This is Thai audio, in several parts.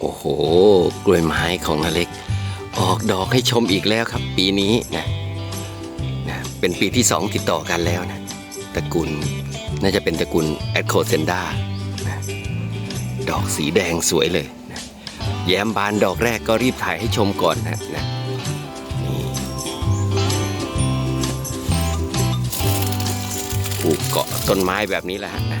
โอ้โห กล้วยไม้ของนาเล็ก ออกดอกให้ชมอีกแล้วครับ ปีนี้นะนะเป็นปีที่สองติดต่อกันแล้วนะตระกูลน่าจะเป็นตระกูลแอดโคเซนดาดอกสีแดงสวยเลยนะแย้มบานดอกแรกก็รีบถ่ายให้ชมก่อนนะนะนี่ปลูกเกาะต้นไม้แบบนี้แหละฮะนะ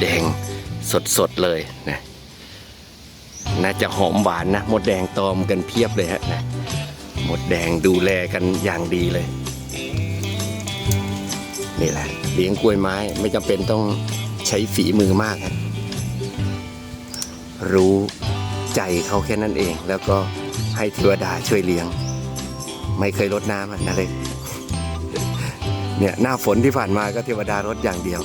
แดงสดๆเลยนะน่าจะหอมหวานนะมดแดงตอมกันเพียบเลยฮะนะมดแดงดูแลกันอย่างดีเลย นี่แหละเลี้ยงกล้วยไม้ไม่จำเป็นต้องใช้ฝีมือมากฮะรู้ใจเขาแค่นั้นเอง แล้วก็ให้เทวดาช่วยเลี้ยง ไม่เคยลดน้ำอะนะเลยเนี่ยหน้าฝนที่ผ่านมาก็เทวดารดอย่างเดียว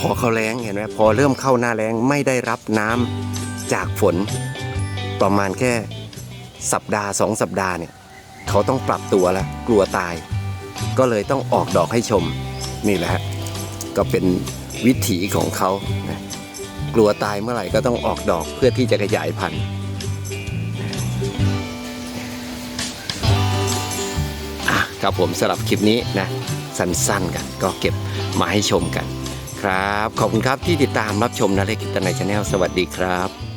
พอเขาแรงเห็นไหมพอเริ่มเข้าหน้าแรงไม่ได้รับน้ำจากฝน ประมาณแค่สัปดาห์สองสัปดาห์เนี่ยเขาต้องปรับตัวแล้วกลัวตาย ก็เลยต้องออกดอกให้ชมนี่แหละก็เป็นวิถีของเขานะกลัวตายเมื่อไหร่ก็ต้องออกดอกเพื่อที่จะขยายพันธุ์อะครับผมสำหรับคลิปนี้นะสั้นๆกันก็เก็บมาให้ชมกัน ครับ ขอบคุณครับที่ติดตามรับชมนาเล็กกิตนายชาแนลสวัสดีครับ